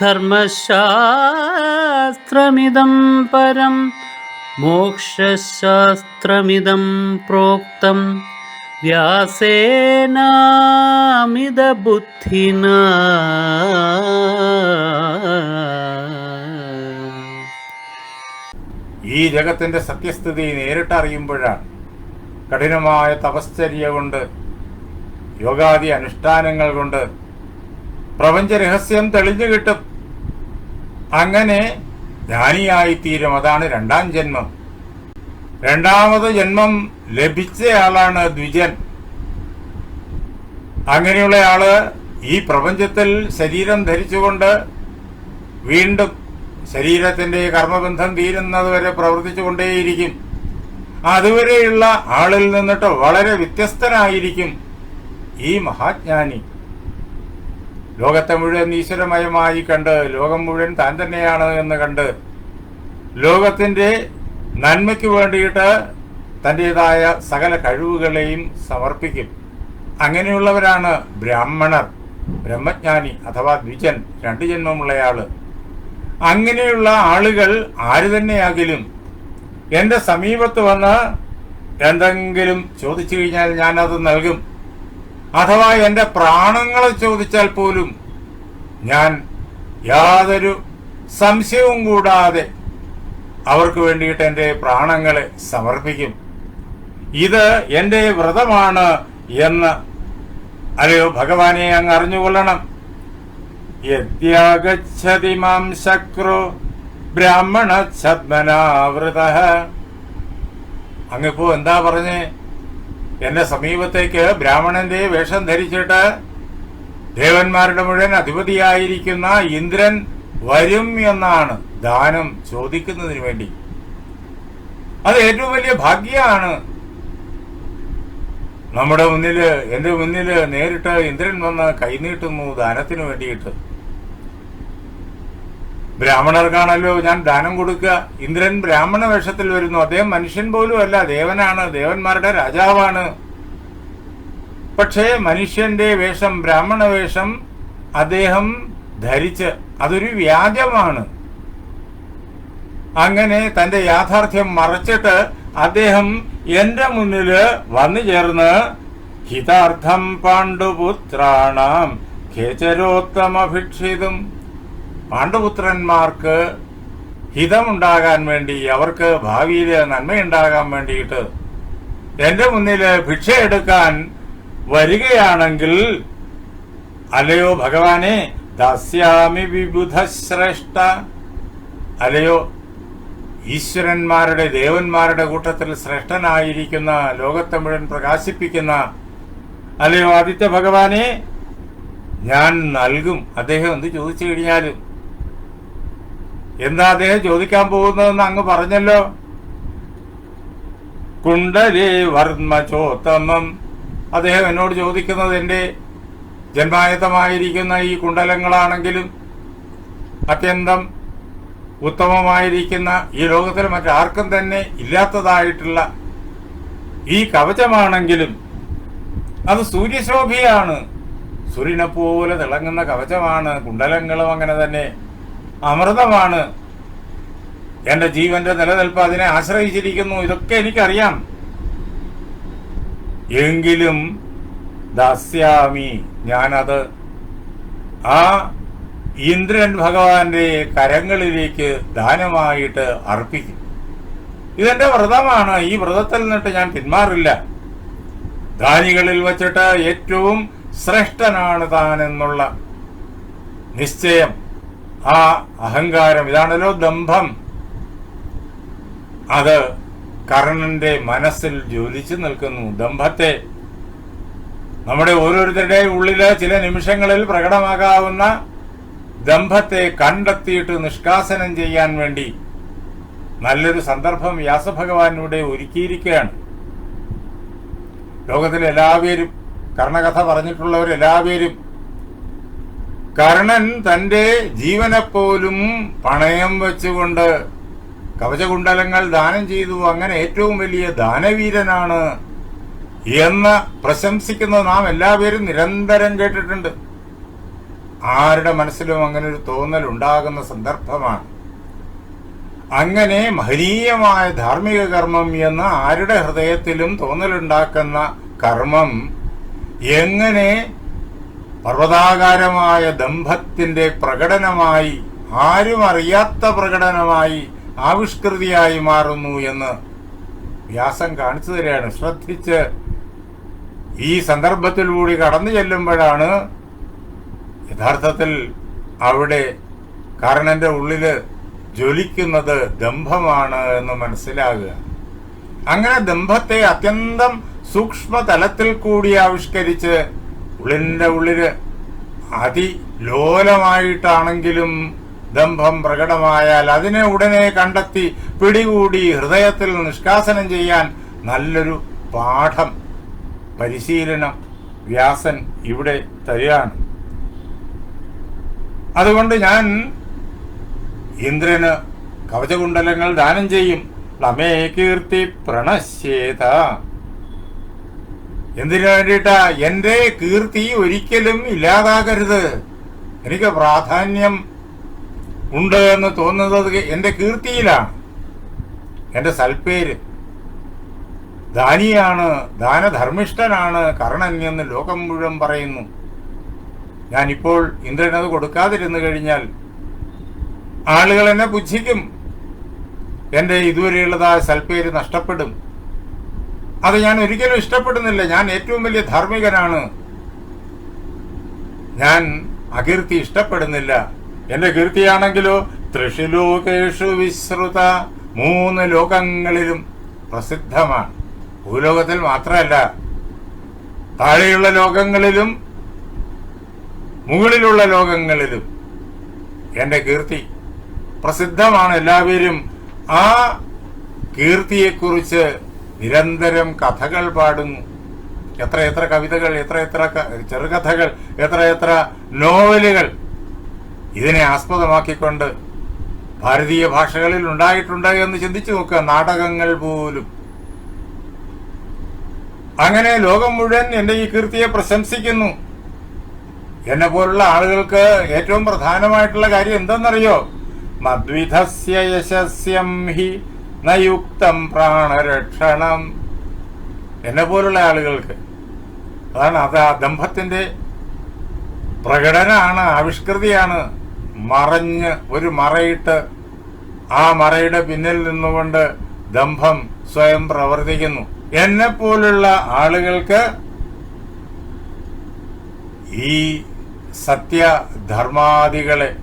ധർമ്മശാസ്ത്രമിദം പരം മോക്ഷശാസ്ത്രമിതം പ്രോക്തം. വ്യാസേനാമിതബുദ്ധിന. ഈ ജഗത്തിന്റെ സത്യസ്ഥിതി നേരിട്ടറിയുമ്പോഴാണ് കഠിനമായ തപശ്ചര്യ കൊണ്ട് യോഗാദി അനുഷ്ഠാനങ്ങൾ കൊണ്ട് പ്രപഞ്ച രഹസ്യം തെളിഞ്ഞു കിട്ടും. അങ്ങനെ ജ്ഞാനിയായിത്തീരും. അതാണ് രണ്ടാം ജന്മം. രണ്ടാമത് ജന്മം ലഭിച്ചയാളാണ് ദ്വിജൻ. അങ്ങനെയുള്ള ആൾ ഈ പ്രപഞ്ചത്തിൽ ശരീരം ധരിച്ചുകൊണ്ട് വീണ്ടും ശരീരത്തിന്റെ കർമ്മബന്ധം തീരുന്നത് വരെ പ്രവർത്തിച്ചുകൊണ്ടേയിരിക്കും. അതുവരെയുള്ള ആളിൽ നിന്നിട്ട് വളരെ വ്യത്യസ്തനായിരിക്കും ഈ മഹാജ്ഞാനി. ലോകത്തെ മുഴുവൻ ഈശ്വരമയമായി കണ്ട് ലോകം മുഴുവൻ താൻ തന്നെയാണ് എന്ന് കണ്ട് ലോകത്തിന്റെ നന്മയ്ക്ക് വേണ്ടിയിട്ട് തന്റെതായ സകല കഴിവുകളെയും സമർപ്പിക്കും. അങ്ങനെയുള്ളവരാണ് ബ്രാഹ്മണർ ബ്രഹ്മജ്ഞാനി അഥവാ ദ്വിജൻ രണ്ട് ജന്മമുള്ളയാൾ. അങ്ങനെയുള്ള ആളുകൾ ആര് തന്നെയാകിലും എന്റെ സമീപത്ത് വന്ന് എന്തെങ്കിലും ചോദിച്ചു കഴിഞ്ഞാൽ ഞാനത് നൽകും. അഥവാ എന്റെ പ്രാണങ്ങളെ ചോദിച്ചാൽ പോലും ഞാൻ യാതൊരു സംശയവും കൂടാതെ അവർക്ക് വേണ്ടിയിട്ട് എന്റെ പ്രാണങ്ങളെ സമർപ്പിക്കും. ഇത് എന്റെ വ്രതമാണ് എന്ന് അല്ലയോ ഭഗവാനെ അങ്ങ് അറിഞ്ഞുകൊള്ളണം. യദ്യാഗതി മാം ശക്രോ ബ്രാഹ്മണ ഛദ്മനാവൃത. അങ്ങിപ്പോ എന്താ പറഞ്ഞേ? എന്റെ സമീപത്തേക്ക് ബ്രാഹ്മണന്റെ വേഷം ധരിച്ചിട്ട് ദേവന്മാരുടെ മുഴുവൻ അധിപതിയായിരിക്കുന്ന ഇന്ദ്രൻ വരും എന്നാണ് ദാനം ചോദിക്കുന്നതിന് വേണ്ടി. അത് ഏറ്റവും വലിയ ഭാഗ്യമാണ്. നമ്മുടെ മുന്നിൽ എന്റെ മുന്നിൽ നേരിട്ട് ഇന്ദ്രൻ വന്ന് കൈനീട്ടുന്നു ദാനത്തിന് വേണ്ടിയിട്ട്. ബ്രാഹ്മണർക്കാണല്ലോ ഞാൻ ദാനം കൊടുക്കുക. ഇന്ദ്രൻ ബ്രാഹ്മണ വേഷത്തിൽ വരുന്നു. അദ്ദേഹം മനുഷ്യൻ പോലും അല്ല ദേവനാണ് ദേവന്മാരുടെ രാജാവാണ്. പക്ഷേ മനുഷ്യന്റെ വേഷം ബ്രാഹ്മണ വേഷം അദ്ദേഹം ധരിച്ച് അതൊരു വ്യാജമാണ്. അങ്ങനെ തന്റെ യാഥാർത്ഥ്യം മറച്ചിട്ട് അദ്ദേഹം എന്റെ മുന്നിൽ വന്നു ചേർന്ന് ഹിതാർത്ഥം പാണ്ഡുപുത്രാണാം ഖേചരോത്തമഭിക്ഷിതും പാണ്ഡുപുത്രന്മാർക്ക് ഹിതമുണ്ടാകാൻ വേണ്ടി അവർക്ക് ഭാവിയിൽ നന്മയുണ്ടാകാൻ വേണ്ടിയിട്ട് എന്റെ മുന്നിൽ ഭിക്ഷ എടുക്കാൻ വരികയാണെങ്കിൽ അലയോ ഭഗവാനെ ദാസ്യാമി വിബുധശ്രേഷ്ഠ അലയോ ഈശ്വരന്മാരുടെ ദേവന്മാരുടെ കൂട്ടത്തിൽ ശ്രേഷ്ഠനായിരിക്കുന്ന ലോകത്തെ മുഴുവൻ പ്രകാശിപ്പിക്കുന്ന അലയോ ആദിത്യ ഭഗവാനെ ഞാൻ നൽകും. അദ്ദേഹം എന്ത് ചോദിച്ചു കഴിഞ്ഞാലും എന്താ അദ്ദേഹം ചോദിക്കാൻ പോകുന്നതെന്ന് അങ്ങ് പറഞ്ഞല്ലോ? കുണ്ടലേ വർമ്മചോത്തമം അദ്ദേഹം എന്നോട് ചോദിക്കുന്നത് എന്റെ ജന്മായതമായിരിക്കുന്ന ഈ കുണ്ടലങ്ങളാണെങ്കിലും അത്യന്തം ഉത്തമമായിരിക്കുന്ന ഈ ലോകത്തിൽ മറ്റാർക്കും തന്നെ ഇല്ലാത്തതായിട്ടുള്ള ഈ കവചമാണെങ്കിലും അത് സൂര്യശോഭിയാണ് സൂര്യനെ പോലെ തിളങ്ങുന്ന കവചമാണ്. കുണ്ടലങ്ങളും അങ്ങനെ തന്നെ. അമൃതമാണ് എന്റെ ജീവന്റെ നിലനിൽപ്പ് അതിനെ ആശ്രയിച്ചിരിക്കുന്നു. ഇതൊക്കെ എനിക്കറിയാം. എങ്കിലും ദാസ്യാമി ഞാനത് ആ ഇന്ദ്രൻ ഭഗവാന്റെ കരങ്ങളിലേക്ക് ദാനമായിട്ട് അർപ്പിക്കും. ഇതെന്റെ വ്രതമാണ്. ഈ വ്രതത്തിൽ നിന്നിട്ട് ഞാൻ പിന്മാറില്ല. ദാനികളിൽ വച്ചിട്ട് ഏറ്റവും ശ്രേഷ്ഠനാണ് താൻ എന്നുള്ള നിശ്ചയം. ആ അഹങ്കാരം ഇതാണല്ലോ ദംഭം. അത് കർണന്റെ മനസ്സിൽ ജ്വലിച്ചു നിൽക്കുന്നു. ദമ്പത്തെ നമ്മുടെ ഓരോരുത്തരുടെ ഉള്ളിൽ ചില നിമിഷങ്ങളിൽ പ്രകടമാകാവുന്ന ദമ്പത്തെ കണ്ടെത്തിയിട്ട് നിഷ്കാസനം ചെയ്യാൻ വേണ്ടി നല്ലൊരു സന്ദർഭം വ്യാസഭഗവാനിലൂടെ ഒരുക്കിയിരിക്കുകയാണ്. ലോകത്തിലെ എല്ലാവരും കർണകഥ പറഞ്ഞിട്ടുള്ളവരെല്ലാവരും കർണൻ തന്റെ ജീവനെപ്പോലും പണയം വെച്ചുകൊണ്ട് കവചകുണ്ടലങ്ങൾ ദാനം ചെയ്തു. അങ്ങനെ ഏറ്റവും വലിയ ദാനവീരനാണ് എന്ന് പ്രശംസിക്കുന്നത് നാം എല്ലാവരും നിരന്തരം കേട്ടിട്ടുണ്ട്. ആരുടെ മനസ്സിലും അങ്ങനെ ഒരു തോന്നൽ ഉണ്ടാകുന്ന സന്ദർഭമാണ്. അങ്ങനെ മഹനീയമായ ധാർമ്മിക കർമ്മം എന്ന് ആരുടെ ഹൃദയത്തിലും തോന്നലുണ്ടാക്കുന്ന കർമ്മം എങ്ങനെ പർവതാകാരമായ ദമ്പത്തിന്റെ പ്രകടനമായി ആരും അറിയാത്ത പ്രകടനമായി ആവിഷ്കൃതിയായി മാറുന്നു എന്ന് വ്യാസം കാണിച്ചു തരികയാണ്. ശ്രദ്ധിച്ച് ഈ സന്ദർഭത്തിലൂടെ കടന്നു ചെല്ലുമ്പോഴാണ് യഥാർത്ഥത്തിൽ അവിടെ കർണന്റെ ഉള്ളിൽ ജ്വലിക്കുന്നത് ദമ്പമാണ് എന്ന് മനസ്സിലാകുക. അങ്ങനെ ദമ്പത്തെ അത്യന്തം സൂക്ഷ്മതലത്തിൽ കൂടി ആവിഷ്കരിച്ച് ഉള്ളിന്റെ ഉള്ളിൽ അതിലോലമായിട്ടാണെങ്കിലും ദമ്പം പ്രകടമായാൽ അതിനെ ഉടനെ കണ്ടെത്തി പിടികൂടി ഹൃദയത്തിൽ നിഷ്കാസനം ചെയ്യാൻ നല്ലൊരു പാഠം പരിശീലനം വ്യാസൻ ഇവിടെ തരികയാണ്. അതുകൊണ്ട് ഞാൻ ഇന്ദ്രന് കവചകുണ്ടലങ്ങൾ ദാനം ചെയ്യും. ലമേ കീർത്തി പ്രണശ്യേത. എന്തിനു വേണ്ടിയിട്ടാ? എന്റെ കീർത്തി ഒരിക്കലും ഇല്ലാതാകരുത്. എനിക്ക് പ്രാധാന്യം ഉണ്ട് എന്ന് തോന്നുന്നത് എന്റെ കീർത്തിയിലാണ്. എന്റെ സൽപ്പേര് ദാനിയാണ് ദാനധർമ്മിഷ്ഠനാണ് കർണൻ എന്ന് ലോകം മുഴുവൻ പറയുന്നു. ഞാനിപ്പോൾ ഇന്ദ്രനത് കൊടുക്കാതിരുന്നു കഴിഞ്ഞാൽ ആളുകൾ എന്നെ പുച്ഛിക്കും. എന്റെ ഇതുവരെയുള്ളതായ സൽപ്പേര് നഷ്ടപ്പെടും. അത് ഞാൻ ഒരിക്കലും ഇഷ്ടപ്പെടുന്നില്ല. ഞാൻ ഏറ്റവും വലിയ ധാർമ്മികനാണ്. ഞാൻ അകീർത്തി ഇഷ്ടപ്പെടുന്നില്ല. എന്റെ കീർത്തിയാണെങ്കിലോ? തൃശിലോകേഷു വിശ്രുത മൂന്ന് ലോകങ്ങളിലും പ്രസിദ്ധമാണ്. ഭൂലോകത്തിൽ മാത്രമല്ല താഴെയുള്ള ലോകങ്ങളിലും മുകളിലുള്ള ലോകങ്ങളിലും എന്റെ കീർത്തി പ്രസിദ്ധമാണ് എല്ലാവരും. ആ കീർത്തിയെക്കുറിച്ച് നിരന്തരം കഥകൾ പാടുന്നു. എത്ര എത്ര കവിതകൾ എത്ര എത്ര ചെറുകഥകൾ എത്ര എത്ര നോവലുകൾ ഇതിനെ ആസ്പദമാക്കിക്കൊണ്ട് ഭാരതീയ ഭാഷകളിൽ ഉണ്ടായിട്ടുണ്ട് എന്ന് ചിന്തിച്ചു നോക്കുക. നാടകങ്ങൾ പോലും. അങ്ങനെ ലോകം മുഴുവൻ എന്റെ ഈ കീർത്തിയെ പ്രശംസിക്കുന്നു. എന്നെ പോലുള്ള ആളുകൾക്ക് ഏറ്റവും പ്രധാനമായിട്ടുള്ള കാര്യം എന്തെന്നറിയോ? മദ്വിധസ്യ യശസ്യം ഹി നയുക്തം പ്രാണരക്ഷണം. എന്നെ പോലുള്ള ആളുകൾക്ക്. അതാണ് അത് ആ ദമ്പത്തിന്റെ പ്രകടനമാണ് ആവിഷ്കൃതിയാണ്. മറഞ്ഞ് ഒരു മറയിട്ട് ആ മറയുടെ പിന്നിൽ നിന്നുകൊണ്ട് ദമ്പം സ്വയം പ്രവർത്തിക്കുന്നു. എന്നെ പോലുള്ള ആളുകൾക്ക് ഈ സത്യധർമാദികളെ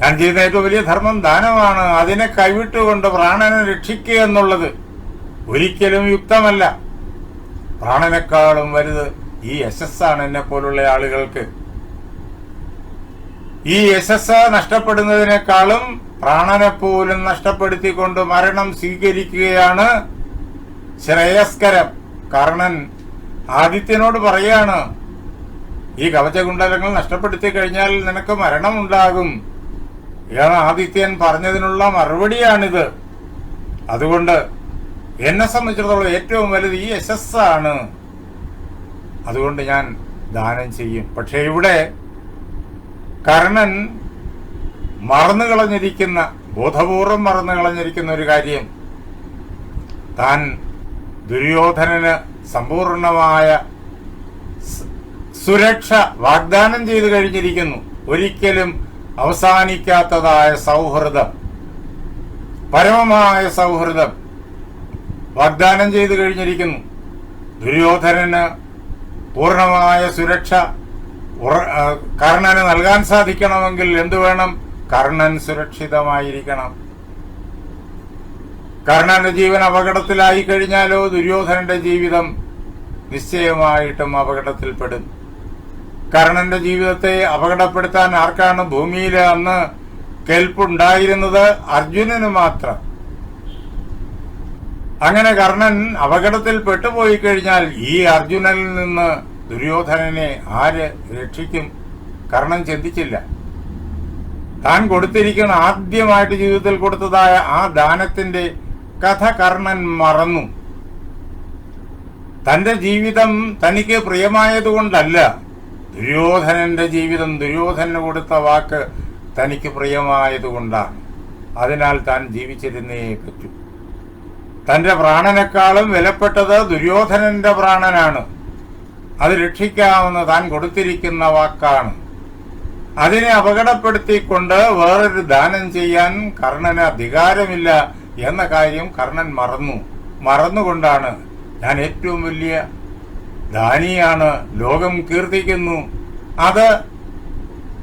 ഞാൻ ചെയ്യുന്ന ഏറ്റവും വലിയ ധർമ്മം ദാനമാണ്. അതിനെ കൈവിട്ടുകൊണ്ട് പ്രാണനെ രക്ഷിക്കുക എന്നുള്ളത് ഒരിക്കലും യുക്തമല്ല. പ്രാണനേക്കാളും വലുത് ഈ യശസ്സാണ് എന്നെ പോലുള്ള ആളുകൾക്ക്. ഈ യശസ് നഷ്ടപ്പെടുന്നതിനേക്കാളും പ്രാണനെ പോലും നഷ്ടപ്പെടുത്തിക്കൊണ്ട് മരണം സ്വീകരിക്കുകയാണ് ശ്രേയസ്കരം. കർണൻ ആദിത്യനോട് പറയാണ് ഈ കവചകുണ്ടലങ്ങൾ നഷ്ടപ്പെടുത്തി കഴിഞ്ഞാൽ നിനക്ക് മരണമുണ്ടാകും. എന്ന് ആദിത്യൻ പറഞ്ഞതിനുള്ള മറുപടിയാണിത്. അതുകൊണ്ട് എന്നെ സംബന്ധിച്ചിടത്തോളം ഏറ്റവും വലുത് ഈ യശസ്സാണ്. അതുകൊണ്ട് ഞാൻ ദാനം ചെയ്യും. പക്ഷെ ഇവിടെ കർണൻ മറന്നു കളഞ്ഞിരിക്കുന്ന ബോധപൂർവം മറന്നു കളഞ്ഞിരിക്കുന്ന ഒരു കാര്യം. താൻ ദുര്യോധനന് സമ്പൂർണമായ സുരക്ഷ വാഗ്ദാനം ചെയ്തു കഴിഞ്ഞിരിക്കുന്നു. ഒരിക്കലും അവസാനിക്കാത്തതായ സൗഹൃദം. പരമമായ സൗഹൃദം. വാഗ്ദാനം ചെയ്തു കഴിഞ്ഞിരിക്കുന്നു. ദുര്യോധനന് പൂർണമായ സുരക്ഷ കർണന് നൽകാൻ സാധിക്കണമെങ്കിൽ എന്തു വേണം? കർണൻ സുരക്ഷിതമായിരിക്കണം. കർണന്റെ ജീവൻ അപകടത്തിലായി കഴിഞ്ഞാലോ? ദുര്യോധനന്റെ ജീവിതം നിശ്ചയമായിട്ടും അപകടത്തിൽപ്പെടും. കർണന്റെ ജീവിതത്തെ അപകടപ്പെടുത്താൻ ആർക്കാണ് ഭൂമിയിൽ അന്ന് കെൽപ്പുണ്ടായിരുന്നത് അർജുനന് മാത്രം. അങ്ങനെ കർണൻ അപകടത്തിൽ പെട്ടുപോയി കഴിഞ്ഞാൽ ഈ അർജുനനിൽ നിന്ന് ദുര്യോധനനെ ആര് രക്ഷിക്കും? കർണൻ ചിന്തിച്ചില്ല. താൻ കൊടുത്തിരിക്കുന്ന ആദ്യമായിട്ട് ജീവിതത്തിൽ കൊടുത്തതായ ആ ദാനത്തിന്റെ കഥ കർണൻ മറന്നു. തന്റെ ജീവിതം തനിക്ക് പ്രിയമായതുകൊണ്ടല്ല. ദുര്യോധനന്റെ ജീവിതം ദുര്യോധനന് കൊടുത്ത വാക്ക് തനിക്ക് പ്രിയമായതുകൊണ്ടാണ്. അതിനാൽ താൻ ജീവിച്ചിരുന്നേ പറ്റൂ. തന്റെ പ്രാണനേക്കാളും വിലപ്പെട്ടത് ദുര്യോധനന്റെ പ്രാണനാണ്. അത് രക്ഷിക്കാമെന്ന് താൻ കൊടുത്തിരിക്കുന്ന വാക്കാണ്. അതിനെ അപകടപ്പെടുത്തിക്കൊണ്ട് വേറൊരു ദാനം ചെയ്യാൻ കർണന് അധികാരമില്ല എന്ന കാര്യം കർണൻ മറന്നു. മറന്നുകൊണ്ടാണ് ഞാൻ ഏറ്റവും വലിയ ദാനിയാണ് ലോകം കീർത്തിക്കുന്നു. അത്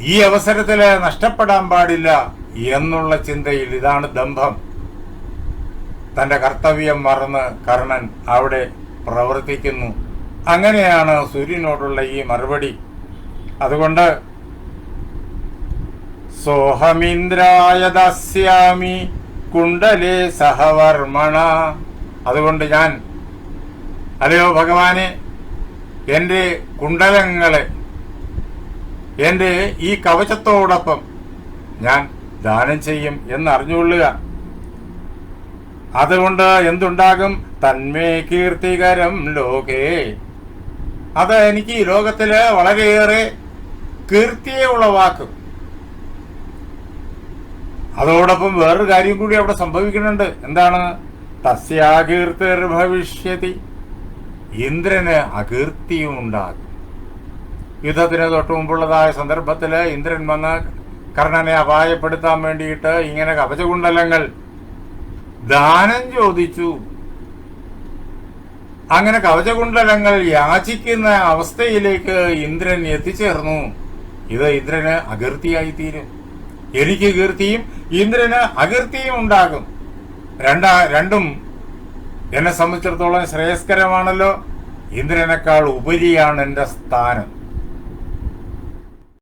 ഈ അവസരത്തിൽ നഷ്ടപ്പെടാൻ പാടില്ല എന്നുള്ള ചിന്തയിൽ ഇതാണ് ദമ്പം തന്റെ കർത്തവ്യം മറന്ന് കർണൻ അവിടെ പ്രവർത്തിക്കുന്നു. അങ്ങനെയാണ് സൂര്യനോടുള്ള ഈ മറുപടി. അതുകൊണ്ട് സോഹമിന്ദ്രായ ദാസ്യാമി കുണ്ടലേ സഹവർമ്മണ. അതുകൊണ്ട് ഞാൻ അല്ലയോ ഭഗവാനെ എന്റെ കുണ്ടലങ്ങളെ എന്റെ ഈ കവചത്തോടൊപ്പം ഞാൻ ദാനം ചെയ്യും എന്നറിഞ്ഞുകൊള്ളുക. അതുകൊണ്ട് എന്തുണ്ടാകും? തന്മേ കീർത്തികരം ലോകേ. അത് എനിക്ക് ഈ ലോകത്തിൽ വളരെയേറെ കീർത്തിയെ ഉളവാക്കും. അതോടൊപ്പം വേറൊരു കാര്യം കൂടി അവിടെ സംഭവിക്കുന്നുണ്ട്. എന്താണ്? തസ്യാകീർത്തിർ ഭവിഷ്യതി. ഇന്ദ്രന് അകീർത്തിയും ഉണ്ടാകും യുദ്ധത്തിന് തൊട്ടു മുമ്പുള്ളതായ സന്ദർഭത്തിൽ ഇന്ദ്രൻ വന്ന് കർണനെ അപായപ്പെടുത്താൻ വേണ്ടിയിട്ട് ഇങ്ങനെ കവചകുണ്ടലങ്ങൾ ദാനം ചോദിച്ചു. അങ്ങനെ കവചകുണ്ടലങ്ങൾ യാചിക്കുന്ന അവസ്ഥയിലേക്ക് ഇന്ദ്രൻ എത്തിച്ചേർന്നു. ഇത് ഇന്ദ്രന് അകീർത്തിയായി തീരും. എനിക്ക് കീർത്തിയും ഇന്ദ്രന് അകീർത്തിയും ഉണ്ടാകും. രണ്ടാ രണ്ടും എന്നെ സംബന്ധിച്ചിടത്തോളം ശ്രേയസ്കരമാണല്ലോ. ഇന്ദ്രനേക്കാൾ ഉപരിയാണ് എന്റെ സ്ഥാനം.